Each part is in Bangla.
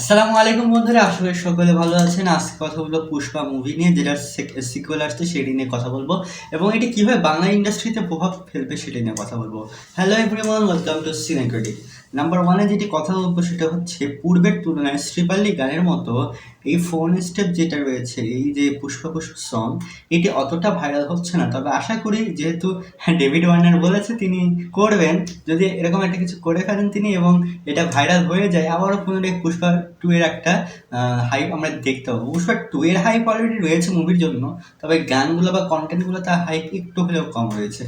আসসালামু আলাইকুম বন্ধুরা, আশা করি সকলে ভালো আছেন। আজকে কথা বলব পুষ্পা মুভি নিয়ে যেটার সিকুয়েল আসছে, সেটি নিয়ে কথা বলব। এবং এটি কীভাবে বাংলা ইন্ডাস্ট্রিতে প্রভাব ফেলবে সেটি নিয়ে কথা বলব। Hello everyone welcome to Cinecreative number ওয়ানে যেটি কথা বলব সেটা হচ্ছে, পূর্বের তুলনায় শ্রীপাল্লি গানের মতো এই ফোন স্টেপ যেটা রয়েছে, এই যে পুষ্পা পুষ্প সং এটি অতটা ভাইরাল হচ্ছে না। তবে আশা করি যেহেতু ডেভিড ওয়ার্নার বলেছে তিনি করবেন, যদি এরকম একটা কিছু করে ফেলেন তিনি এবং এটা ভাইরাল হয়ে যায়, আবারও পুনরায় পুষ্পা টু এর একটা হাইপ আমরা দেখতে পাবো। পুষ্পা টু এর হাইপ অলরেডি রয়েছে মুভির জন্য, তবে গানগুলো বা কন্টেন্টগুলো তার হাইপ একটু হলেও কম রয়েছে।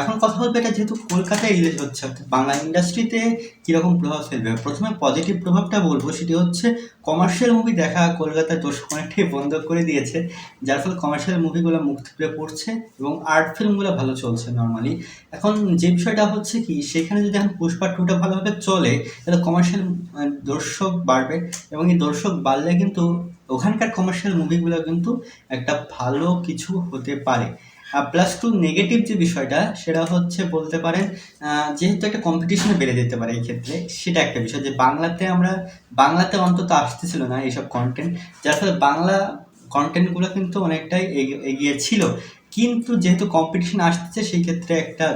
এখন কথা বলব এটা যেহেতু কলকাতায় রিলিজ হচ্ছে, অর্থাৎ বাংলা ইন্ডাস্ট্রিতে কীরকম প্রভাব ফেলবে প্রথমে পজিটিভ প্রভাবটা বলব সেটি হচ্ছে কমার্শিয়াল মুভি দেখা কলকাতায় দর্শক অনেকটাই বন্ধ করে দিয়েছে, যার ফলে কমার্শিয়াল মুভিগুলো মুক্তি পেয়ে পড়ছে এবং আর্ট ফিল্মগুলো ভালো চলছে নর্মালি এখন যে বিষয়টা হচ্ছে কি, সেখানে যদি এখন পুষ্পা টুটা ভালোভাবে চলে, তাহলে কমার্শিয়াল দর্শক বাড়বে এবং এই দর্শক বাড়লে কিন্তু ওখানকার কমার্শিয়াল মুভিগুলো কিন্তু একটা ভালো কিছু হতে পারে। প্লাস টু নেগেটিভ যে বিষয়টা, সেটা হচ্ছে বলতে পারেন যেহেতু একটা কম্পিটিশনে বেড়ে যেতে পারে এই ক্ষেত্রে, সেটা একটা বিষয় যে বাংলাতে আমরা, বাংলাতে অন্তত আসতেছিল না এইসব কন্টেন্ট যার ফলে বাংলা কন্টেন্টগুলো কিন্তু অনেকটাই এগি- এগিয়ে ছিল। কিন্তু যেহেতু কম্পিটিশন আসতেছে সেই ক্ষেত্রে একটা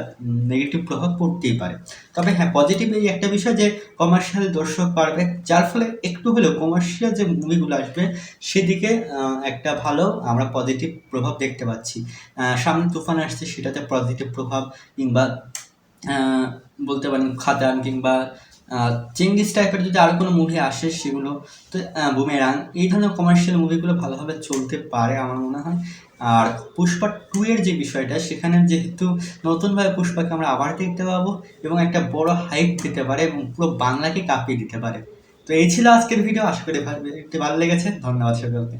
নেগেটিভ প্রভাব পড়তেই পারে। তবে হ্যাঁ পজিটিভ এই একটা বিষয় যে কমার্শিয়াল দর্শক বাড়বে, যার ফলে একটু হলেও কমার্শিয়াল যে মুভিগুলো আসবে, সেদিকে একটা ভালো আমরা পজিটিভ প্রভাব দেখতে পাচ্ছি। সামনে তুফান আসছে, সেটাতে পজিটিভ প্রভাব কিংবা বলতে পারেন খাদান কিংবা চেঙ্গিস টাইপের যদি আরও কোনো মুভি আসে সেগুলো, তো বুমেরাং এই ধরনের কমার্শিয়াল মুভিগুলো ভালোভাবে চলতে পারে আমার মনে হয়। আর পুষ্পা টু এর যে বিষয়টা, সেখানে যেহেতু নতুনভাবে পুষ্পাকে আমরা আবার দেখতে পাবো এবং একটা বড় হাইপ দিতে পারে এবং পুরো বাংলাকে কাঁপিয়ে দিতে পারে। তো এই ছিল আজকের ভিডিও আশা করি ভালো লেগেছে। ধন্যবাদ সকলকে।